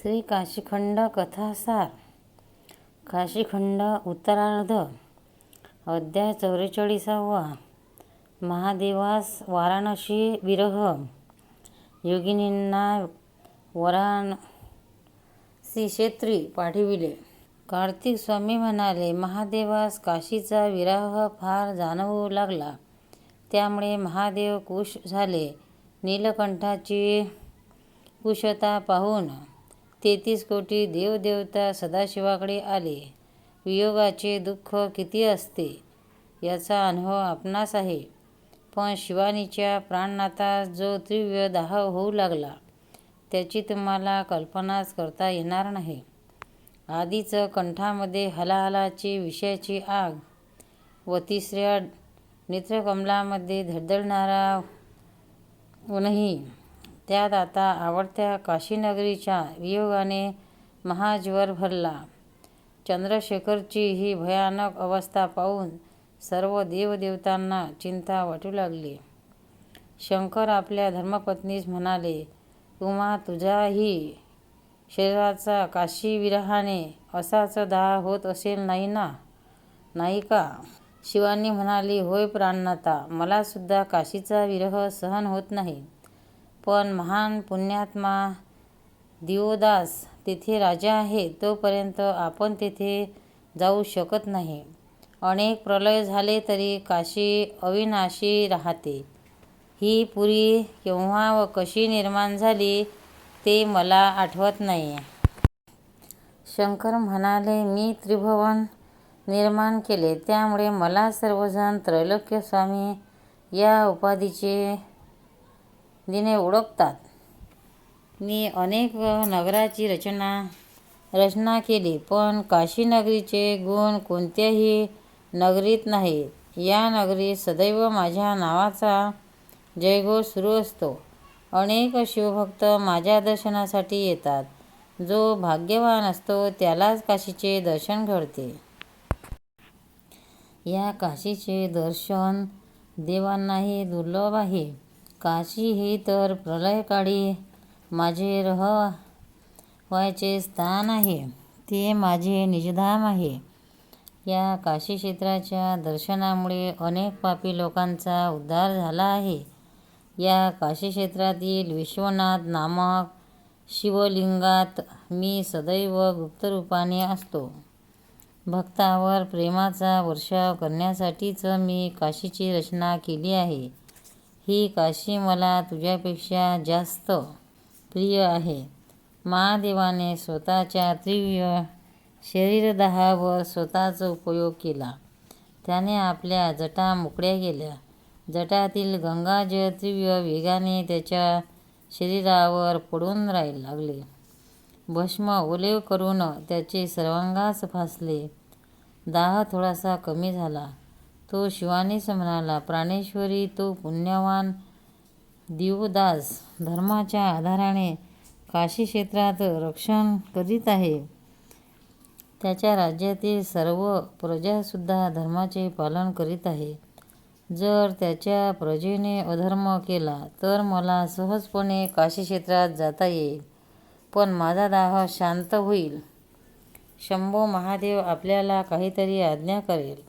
श्री काशीखंड कथासार. काशीखंड उत्तरार्ध अध्याय चौवेचाळीसावा महादेवास वाराणसी विरह. योगिनींना वाराणसी क्षेत्री पाठविले. कार्तिक स्वामी म्हणाले महादेवास काशीचा विरह फार जाणवू लागला. त्यामुळे महादेव कुश झाले. नीलकंठाची कुशता पाहून तेहतीस कोटी देवदेवता सदाशिवाकडे आले. वियोगाचे दुःख किती असते? याचा अनुभव आपणास आहे. पण शिवानीच्या प्राणनाथास जो तीव्र दाह होऊ लागला त्याची तुम्हाला कल्पनाच करता येणार नाही. आधीच कंठामध्ये हलाहलाची विषयाची आग व तिसऱ्या नेत्रकमलामध्ये धडधडणारा ऊनही त्यात आता आवडत्या काशीनगरीच्या वियोगाने महाज्वर भरला. चंद्रशेखरची ही भयानक अवस्था पाहून सर्व देवदेवतांना चिंता वाटू लागली. शंकर आपल्या धर्मपत्नीस म्हणाले उमा तुझ्याही शरीराचा काशीविरहाने असाच दाह होत असेल नाही ना? नाही का? शिवानी म्हणाली होय प्राणनाथा मलासुद्धा काशीचा विरह सहन होत नाही. पण महान पुण्यात्मा दिवोदास तेथे राजा आहे तोपर्यंत आपण तेथे जाऊ शकत नाही. अनेक प्रलय झाले तरी काशी अविनाशी राहते. ही पुरी केव्हा व कशी निर्माण झाली ते मला आठवत नाही. शंकर म्हणाले मी त्रिभुवन निर्माण केले त्यामुळे मला सर्वजण त्रैलोक्यस्वामी या उपाधीचे दिने ओळखतात मी अनेक नगराची रचना रचना केली पण काशीनगरीचे गुण कोणत्याही नगरीत नाहीत. या नगरीत सदैव माझ्या नावाचा जयघोष सुरू असतो. अनेक शिवभक्त माझ्या दर्शनासाठी येतात. जो भाग्यवान असतो त्यालाच काशीचे दर्शन घडते. या काशीचे दर्शन देवांनाही दुर्लभ आहे. काशी हे तर प्रलयकाळी माझे रहवायचे स्थान आहे. ते माझे निजधाम आहे. या काशी क्षेत्राच्या दर्शनामुळे अनेक पापी लोकांचा उद्धार झाला आहे. या काशी क्षेत्रातील विश्वनाथ नामक शिवलिंगात मी सदैव गुप्तरूपाने असतो. भक्तावर प्रेमाचा वर्षाव करण्यासाठीच मी काशीची रचना केली आहे. ही काशी मला तुझ्यापेक्षा जास्त प्रिय आहे. महादेवाने स्वतःच्या तीव्र शरीरदहावर स्वतःचा उपयोग केला. त्याने आपल्या जटा मोकळ्या केल्या. जटातील गंगाजल तीव्र वेगाने त्याच्या शरीरावर पडून राहील लागले. भस्म ओले करून त्याचे सर्वांगास फासले. दाह थोडासा कमी झाला. तो शिवानीस म्हणाला प्राणेश्वरी तो पुण्यवान दिवदास धर्माच्या आधाराने काशी क्षेत्रात रक्षण करीत आहे. त्याच्या राज्यातील सर्व प्रजासुद्धा धर्माचे पालन करीत आहे. जर त्याच्या प्रजेने अधर्म केला तर मला सहजपणे काशी क्षेत्रात जाता येईल. पण माझा दाह शांत होईल. शंभो महादेव आपल्याला काहीतरी आज्ञा करेल.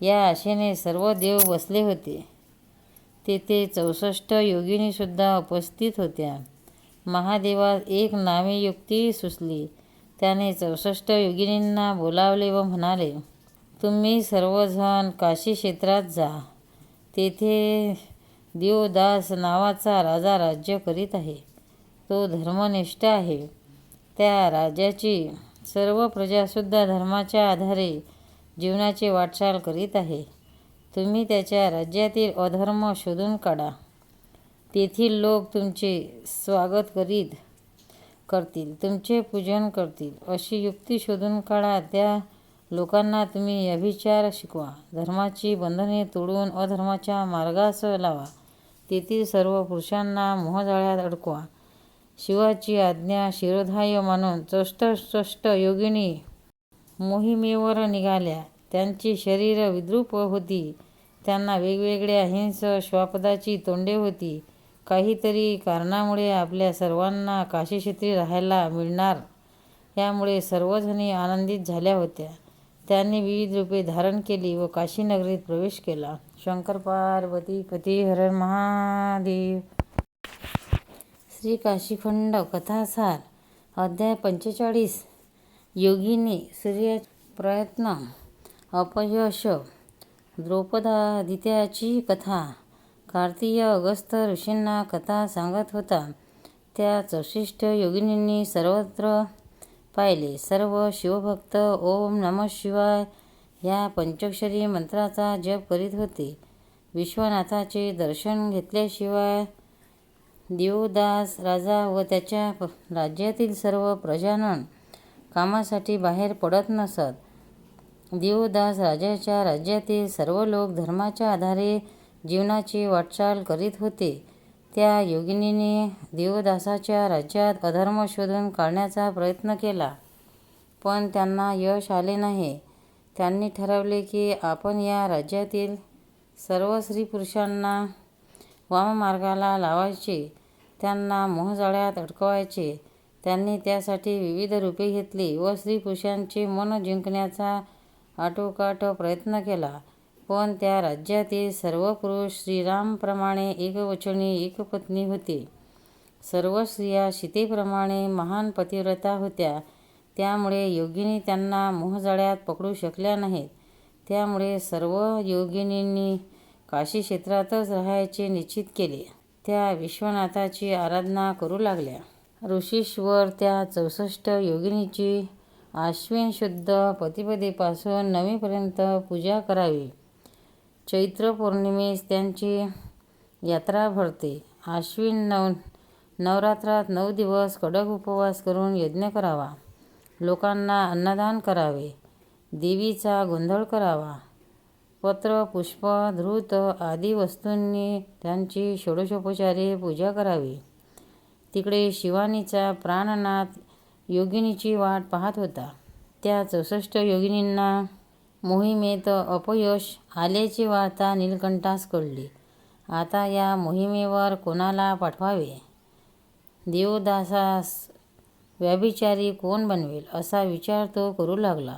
या आशेने सर्व देव बसले होते. तेथे चौसष्ट योगिनीसुद्धा उपस्थित होत्या. महादेवास एक नावे युक्ती सुचली. त्याने चौसष्ट योगिनींना बोलावले व म्हणाले तुम्ही सर्वजण काशी क्षेत्रात जा. तेथे देवदास नावाचा राजा राज्य करीत आहे. तो धर्मनिष्ठ आहे. त्या राजाची सर्व प्रजासुद्धा धर्माच्या आधारे जीवनाची वाटचाल करीत आहे. तुम्ही त्याच्या राज्यातील अधर्म शोधून काढा. तेथील लोक तुमचे स्वागत करीत करतील तुमचे पूजन करतील. अशी युक्ती शोधून काढा. त्या लोकांना तुम्ही अभिचार शिकवा. धर्माची बंधने तोडून अधर्माच्या मार्गास लावा. तेथील सर्व पुरुषांना मोहजाळ्यात अडकवा. शिवाची आज्ञा शिरोधाय मानून चौष्ट योगिनी मोहिमेवर निघाल्या. त्यांची शरीर विद्रूप होती. त्यांना वेगवेगळ्या हिंस श्वापदाची तोंडे होती. काहीतरी कारणामुळे आपल्या सर्वांना काशीक्षेत्री राहायला मिळणार यामुळे सर्वजणी आनंदित झाल्या होत्या. त्यांनी विविध रूपे धारण केली व काशीनगरीत प्रवेश केला. शंकर पार्वती पती हर महादेव. श्री काशीखंड कथासार अध्याय पंचेचाळीस. योगिनी सूर्य प्रयत्न अपयश द्रौपदादित्याची कथा कार्तिय अगस्त ऋषींना कथा सांगत होता. त्या चौशिष्ट योगिनींनी सर्वत्र पाहिले. सर्व शिवभक्त ओम नम शिवाय या पंचाक्षरी मंत्राचा जप करीत होते. विश्वनाथाचे दर्शन घेतल्याशिवाय देवदास राजा व त्याच्या राज्यातील सर्व प्रजानन कामासाठी बाहेर पडत नसत. देवदास राजाच्या राज्यातील सर्व लोक धर्माच्या आधारे जीवनाची वाटचाल करीत होते. त्या योगिनीने देवदासाच्या राज्यात अधर्म शोधून काढण्याचा प्रयत्न केला. पण त्यांना यश आले नाही. त्यांनी ठरवले की आपण या राज्यातील सर्व स्त्री पुरुषांना वाममार्गाला लावायचे. त्यांना मोहजाळ्यात अडकवायचे. त्यांनी त्यासाठी विविध रूपे घेतली व स्त्री पुरुषांचे मन जिंकण्याचा आटोकाट प्रयत्न केला. पण त्या राज्यातील सर्व पुरुष श्रीरामप्रमाणे एकवचनी एकपत्नी होती. सर्व स्त्रिया सीतेप्रमाणे महान पतिव्रता होत्या. त्यामुळे योगिनी त्यांना मोहजाळ्यात पकडू शकल्या नाहीत. त्यामुळे सर्व योगिनींनी काशी क्षेत्रातच राहायचे निश्चित केले. त्या विश्वनाथाची आराधना करू लागल्या. ऋषीश्वर त्या चौसष्ट योगिनीची आश्विन शुद्ध पतिपदेपासून नवीपर्यंत पूजा करावी. चैत्र पौर्णिमेस त्यांची यात्रा भरते. आश्विन नव नवरात्रात नऊ दिवस कडक उपवास करून यज्ञ करावा. लोकांना अन्नदान करावे. देवीचा गोंधळ करावा. पत्र पुष्प धृत आदी वस्तूंनी त्यांची षोडशोपचारे पूजा करावी. तिकडे शिवानीचा प्राणनाथ योगिनीची वाट पाहत होता. त्या चौसष्ट योगिनींना मोहिमेत अपयश आल्याची वार्ता नीलकंठास कळली. आता या मोहिमेवर कोणाला पाठवावे? देवदासास व्याभिचारी कोण बनवेल असा विचार तो करू लागला.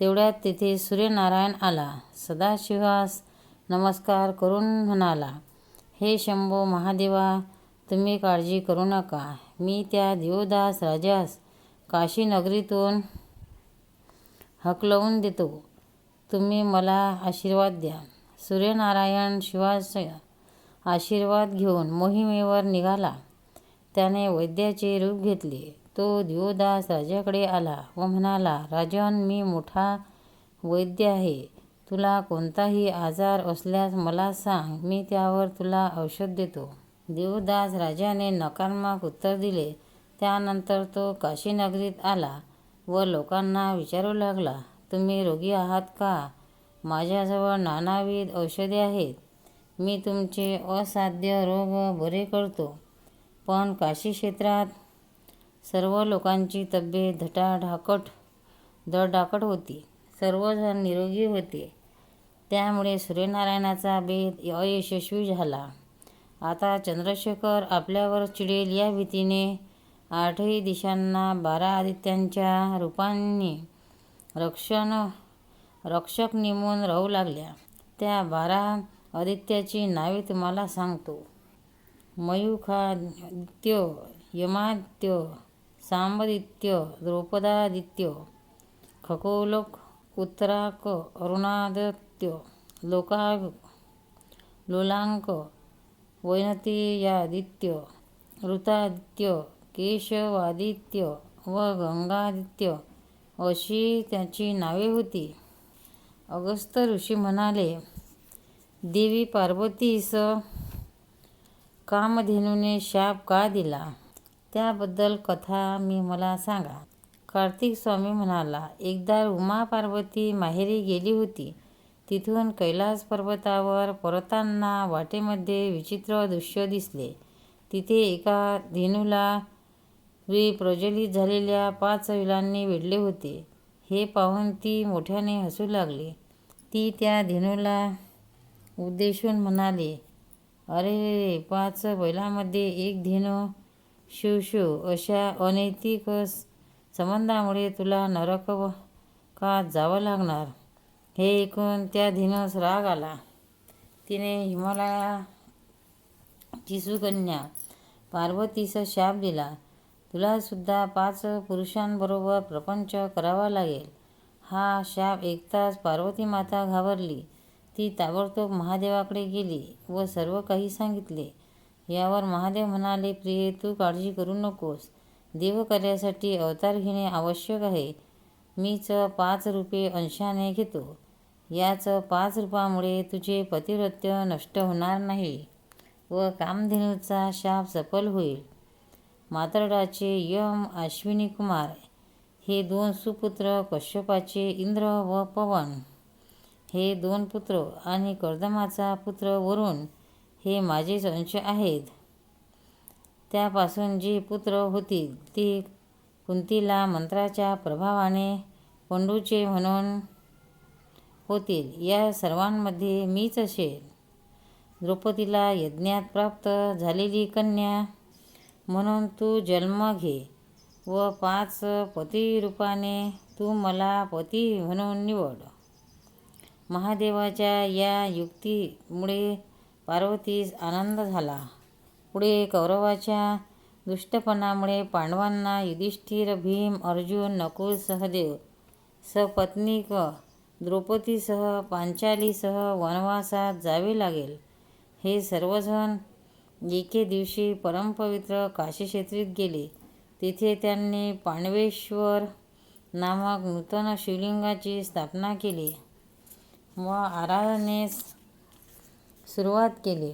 तेवढ्यात तिथे सूर्यनारायण आला. सदाशिवास नमस्कार करून म्हणाला हे शंभो महादेवा तुम्ही काळजी करू नका. मी त्या देवदास राजास काशीनगरीतून हकलवून देतो. तुम्ही मला आशीर्वाद द्या. सूर्यनारायण शिवास आशीर्वाद घेऊन मोहिमेवर निघाला. त्याने वैद्याचे रूप घेतले. तो देवदास राजाकडे आला व म्हणाला राजन मी मोठा वैद्य आहे. तुला कोणताही आजार असल्यास मला सांग. मी त्यावर तुला औषध देतो. देवदास राजाने नकारात्मक उत्तर दिले. त्यानंतर तो काशीनगरीत आला व लोकांना विचारू लागला तुम्ही रोगी आहात का? माझ्याजवळ नानाविध औषधे आहेत. मी तुमचे असाध्य रोग बरे करतो. पण काशी क्षेत्रात सर्व लोकांची तब्येत धटाढाकट धडधाकट होती. सर्वजण निरोगी होते. त्यामुळे सूर्यनारायणाचा भेद अयशस्वी झाला. आता चंद्रशेखर आपल्यावर चिडेल या भीतीने. आठही दिशांना बारा आदित्यांच्या रूपांनी रक्षण रक्षक नेमून राहू लागल्या. त्या बारा आदित्याची नावे तुम्हाला सांगतो. मयूखादित्य यमादित्य सांबदित्य द्रौपदादित्य खगोलक उत्तराक अरुणादित्य लोकाग लोलांक वैनतीयादित्य ऋतादित्य केशवादित्य व गंगादित्य अशी त्याची नावे होती. अगस्त ऋषी म्हणाले देवी पार्वतीस कामधेनूने शाप का दिला? त्याबद्दल कथा मी मला सांगा. कार्तिक स्वामी म्हणाला एकदा उमा पार्वती माहेरी गेली होती. तिथून कैलास पर्वतावर परताना वाटेमध्ये विचित्र दृश्य दिसले. तिथे एका धेनूला प्रज्वलित झालेल्या पाच विलांनी वेढले होते. हे पाहून ती मोठ्याने हसू लागली. ती त्या धेनूला उद्देशून म्हणाली अरे रे पाच बैलांमध्ये एक धेनू शिव शिव अशा अनैतिक संबंधामुळे तुला नरकात जावं लागणार? हे ऐकून त्या धीनस राग आला. तिने हिमालयाची सुकन्या पार्वतीस शाप दिला. तुलासुद्धा पाच पुरुषांबरोबर प्रपंच करावा लागेल. हा शाप ऐकताच पार्वती माता घाबरली. ती ताबडतोब महादेवाकडे गेली व सर्व काही सांगितले. यावर महादेव म्हणाले प्रिये तू काळजी करू नकोस. देवकार्यासाठी अवतार घेणे आवश्यक आहे. मीच पाच रुपये अंशाने घेतो. याच पाच रूपामुळे तुझे पतिव्रत्य नष्ट होणार नाही व कामधेनूचा शाप सफल होईल. मातरडाचे यम अश्विनी कुमार हे दोन सुपुत्र कश्यपाचे इंद्र व पवन. हे दोन पुत्र आणि कर्दमाचा पुत्र वरुण हे माझेच अंश आहेत. त्यापासून जे पुत्र होती ती कुंतीला मंत्राच्या प्रभावाने पंडूचे म्हणून होतील. या सर्वांमध्ये मीच असेल. द्रौपदीला यज्ञात प्राप्त झालेली कन्या म्हणून तू जन्म घे व पाच पती रूपाने तू मला पती म्हणून निवड. महादेवाच्या या युक्तीमुळे पार्वतीस आनंद झाला. पुढे कौरवाच्या दुष्टपणामुळे पांडवांना युधिष्ठिर भीम अर्जुन नकुल सहदेव सपत्नीक द्रौपदीसह पांचालीसह वनवासात जावे लागेल. हे सर्वजण एके दिवशी परमपवित्र काशीक्षेत्रीत गेले. तिथे त्यांनी पांडवेश्वर नामक नूतन शिवलिंगाची स्थापना केली व आराधनेस सुरुवात केली.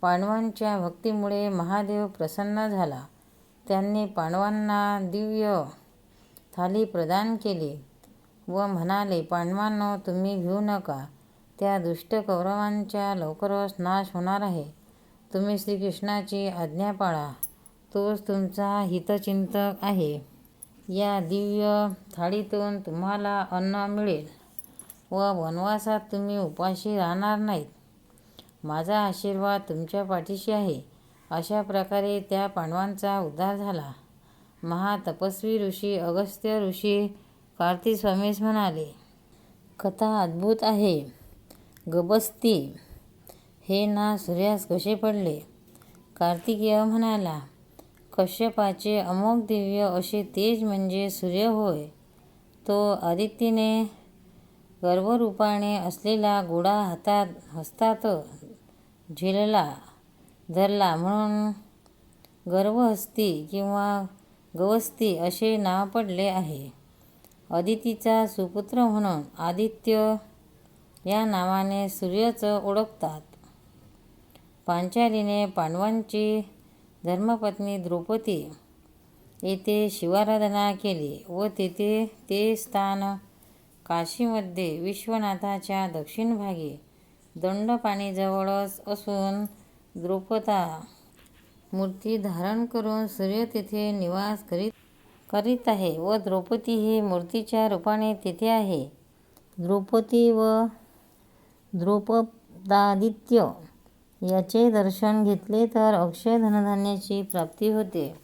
पांडवांच्या भक्तीमुळे महादेव प्रसन्न झाला. त्यांनी पांडवांना दिव्य थाली प्रदान केली. व म्हणाले पांडवांनो तुम्ही घेऊ नका. त्या दुष्ट कौरवांचा लवकरच नाश होणार आहे. तुम्ही श्रीकृष्णाची आज्ञा पाळा. तोच तुमचा हितचिंतक आहे. या दिव्य थाळीतून तुम्हाला अन्न मिळेल व वनवासात तुम्ही उपाशी राहणार नाहीत. माझा आशीर्वाद तुमच्या पाठीशी आहे. अशा प्रकारे त्या पांडवांचा उद्धार झाला. महातपस्वी ऋषी अगस्त्य ऋषी कार्तिस्वामीस म्हणाले कथा अद्भुत आहे. गबस्ती. हे ना सूर्यास कसे पडले? कार्तिकेय म्हणाला कश्यपाचे अमोघ दिव्य असे तेज म्हणजे सूर्य होय. तो आदित्यने गर्भरूपाने असलेला गोडा हातात हस्तात झेलला धरला म्हणून गर्भहस्ती किंवा गवस्ती असे नाव पडले आहे. अदितीचा सुपुत्र म्हणून आदित्य या नावाने सूर्यच ओळखतात. पांचालीने पांडवांची धर्मपत्नी द्रौपदी येथे शिवाराधना केली व तेथे ते स्थान काशीमध्ये विश्वनाथाच्या दक्षिण भागी दंडपाणीजवळच असून द्रौपदा मूर्ती धारण करून सूर्य तेथे निवास करीत करीत आहे व द्रौपदी ही मूर्तीच्या रूपाने तेथे आहे. द्रौपदी व द्रौपदादित्य याचे दर्शन घेतले तर अक्षय धनधान्याची प्राप्ती होते.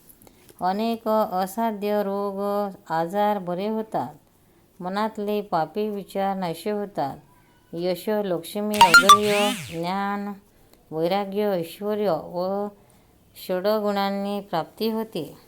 अनेक असाध्य रोग आजार बरे होतात. मनातले पापी विचार नाश होतात. यश लक्ष्मी औदर्य ज्ञान वैराग्य ऐश्वर व षडगुणांनी प्राप्ती होते.